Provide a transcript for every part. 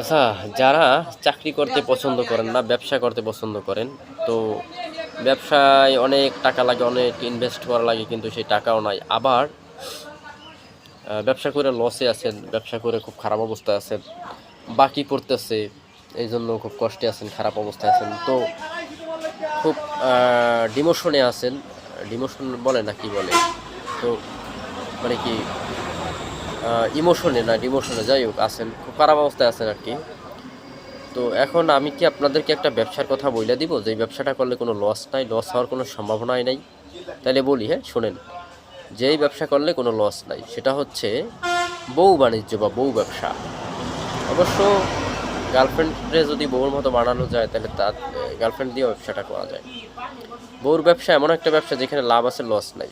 আচ্ছা যারা চাকরি করতে পছন্দ করেন না ব্যবসা করতে পছন্দ করেন, তো ব্যবসায় অনেক টাকা লাগে, অনেক ইনভেস্ট করা লাগে, কিন্তু সেই টাকাও নাই। আবার ব্যবসা করে লসে আছেন, ব্যবসা করে খুব খারাপ অবস্থায় আছেন, বাকি পড়তেছে এই জন্য খুব কষ্টে আছেন, খারাপ অবস্থায় আছেন। তো খুব ডিমোশনে আছেন ডিমোশন বলে না কি বলে? তো মানে কি ইমোশনে না ডিমোশনে যাই হোক, আছেন, খুব খারাপ অবস্থায় আছেন আর কি। তো এখন আমি কি আপনাদেরকে একটা ব্যবসার কথা বলে দিব? যে ব্যবসাটা করলে কোনো লস নাই লস হওয়ার কোনো সম্ভাবনাই নাই। তাহলে বলি হ্যাঁ শোনেন। যেই ব্যবসা করলে কোনো লস নাই, সেটা হচ্ছে বউ বাণিজ্য বা বউ ব্যবসা। অবশ্য গার্লফ্রেন্ডে যদি বউর মতো বানানো যায় তাহলে তার গার্লফ্রেন্ড দিয়েও ব্যবসাটা করা যায়। বউর ব্যবসা এমন একটা ব্যবসা যেখানে লাভ আছে লস নাই।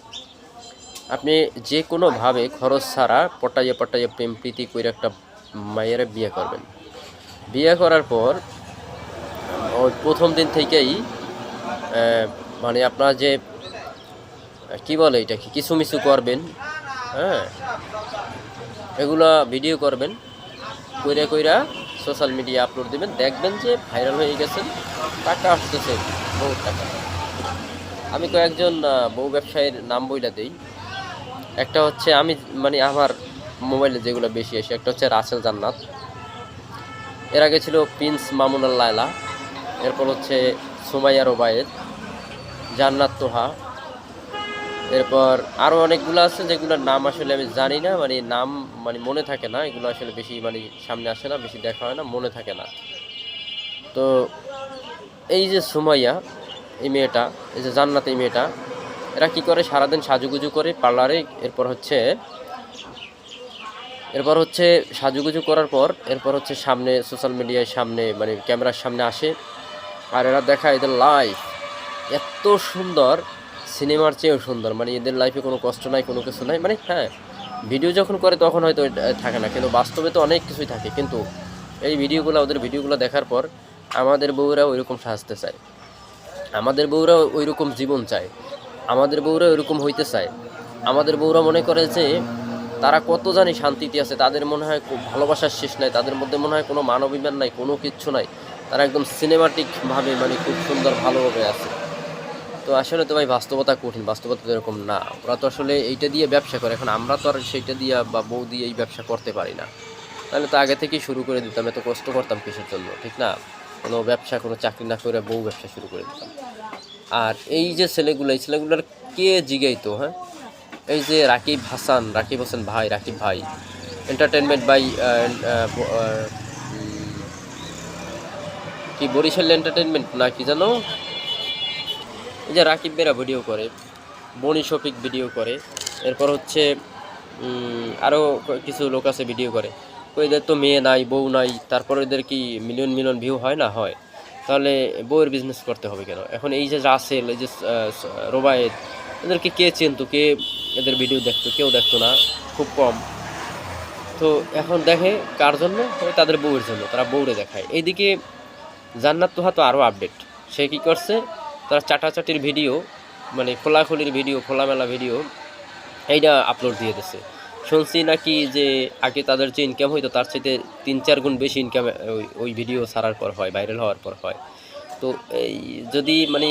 আপনি যে কোনোভাবে খরচ ছাড়া পটাইয়ে পটাইয়ে প্রেম প্রীতি করে একটা মায়ের বিয়ে করবেন। বিয়ে করার পর প্রথম দিন থেকেই মানে আপনার যে, কি বলে এটা কি কিছু মিছু করবেন হ্যাঁ এগুলা ভিডিও করবেন, কইরা কইরা সোশ্যাল মিডিয়া আপলোড দিবেন, দেখবেন যে ভাইরাল হয়ে গেছেন, টাকা আসতেছে, বহুত টাকা। আমি কয়েকজন বউ ব্যবসায়ীর নাম বইলা দিই। একটা হচ্ছে আমি মানে আমার মোবাইলে যেগুলো বেশি আসে, একটা হচ্ছে রাসেল জান্নাত। এর আগে ছিল প্রিন্স মামুনাল লায়লা, এরপর হচ্ছে সুমাইয়া রোবায়েদ জান্নাত তোহা। এরপর আরও অনেকগুলো আছে যেগুলোর নাম আসলে আমি জানি না মানে নাম মানে মনে থাকে না, এগুলো আসলে বেশি মানে সামনে আসে না, বেশি দেখা হয় না, মনে থাকে না। তো এই যে সুমাইয়া, এই মেয়েটা, এই যে জান্নাত এই মেয়েটা এরা কি করে? সারাদিন সাজুগুজু করে পার্লারে, এরপর হচ্ছে এরপর হচ্ছে সাজুগুজু করার পর, এরপর হচ্ছে সামনে সোশ্যাল মিডিয়ায় সামনে মানে ক্যামেরার সামনে আসে। আর এরা দেখায় এদের লাইফ এত সুন্দর, সিনেমার চেয়েও সুন্দর। মানে এদের লাইফে কোনো কষ্ট নাই, কোনো কিছু নাই। মানে হ্যাঁ ভিডিও যখন করে তখন হয়তো থাকে না। কিন্তু বাস্তবে তো অনেক কিছুই থাকে। কিন্তু এই ভিডিওগুলো ওদের ভিডিওগুলো দেখার পর আমাদের বউরা ওইরকম সাজতে চায়। আমাদের বউরা ওই রকম জীবন চায়। আমাদের বউরা এরকম হইতে চায়। আমাদের বউরা মনে করে যে, তারা কত জানি শান্তিতে আছে, তাদের মনে হয় ভালোবাসার শেষ নাই, তাদের মধ্যে মনে হয় কোনো মানবিমান নাই, কোনো কিচ্ছু নাই। তারা একদম সিনেমাটিকভাবে মানে খুব সুন্দর ভালোভাবে আছে। তো আসলে তো ভাই বাস্তবতা কঠিন, বাস্তবতা তো এরকম না। ওরা তো আসলে এইটা দিয়ে ব্যবসা করে, এখন আমরা তো আর সেইটা দিয়ে বা বউ দিয়ে এই ব্যবসা করতে পারি না। তাহলে তো আগে থেকেই শুরু করে দিতাম, এত কষ্ট করতাম কিসের জন্য, ঠিক না? কোনো ব্যবসা, কোনো চাকরি না করে বউ ব্যবসা শুরু করে দিতাম। আর এই যে ছেলেগুলো, এই ছেলেগুলোর কে জিগাইতো হ্যাঁ? এই যে রাকিব হাসান, রাকিব হোসেন ভাই, রাকিব ভাই। এন্টারটেনমেন্ট বাই কি বরিশাল এন্টারটেনমেন্ট না কি জানো? এই যে রাকিব বেরা ভিডিও করে, বনি শফিক ভিডিও করে, এরপর হচ্ছে আরও কিছু লোক আছে ভিডিও করে। তো এদের তো মেয়ে নাই, বউ নাই, তারপর এদের কি মিলিয়ন মিলিয়ন ভিউ হয় না? হয়। তাহলে বউয়ের বিজনেস করতে হবে কেন? এখন এই যে রাসেল, এই যে রোবায়েত, এদেরকে কে চেনতো, কে এদের ভিডিও দেখতো, কেউ দেখতো না, খুব কম। তো এখন দেখে কার জন্য? তাদের বউয়ের জন্য, তারা বউরে দেখায়। এইদিকে জান্নাত তোহা তো আরও আপডেট সে কী করছে? তারা চাটাচাটির ভিডিও মানে খোলাখুলির ভিডিও খোলামেলা ভিডিও এইটা আপলোড দিয়ে দিছে। শুনছি নাকি যে আগে তাদের যে ইনকাম হইতো, তার চাইতে তিন চার গুণ বেশি ইনকাম ওই ভিডিও ছাড়ার পর হয় ভাইরাল হওয়ার পর হয়। তো এই যদি মানে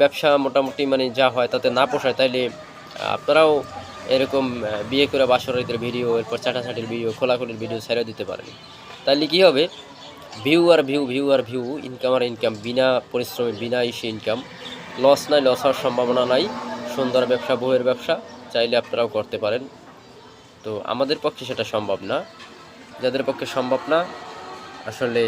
ব্যবসা মোটামুটি মানে যা হয় তাতে না পোষায়, তাইলে আপনারাও এরকম বিয়ে করে বাসরিতের ভিডিও এরপর চাটাচাটির ভিডিও খোলাখুলির ভিডিও ছেড়ে দিতে পারেন। তাহলে কী হবে? ভিউ আর ভিউ ভিউ আর ভিউ ইনকাম আর ইনকাম বিনা পরিশ্রমে বিনা ইসে ইনকাম লস নাই লস হওয়ার সম্ভাবনা নাই, সুন্দর ব্যবসা বইয়ের ব্যবসা, চাইলে আপনারাও করতে পারেন। তো আমাদের পক্ষে সেটা সম্ভব না। যাদের পক্ষে সম্ভব না আসলে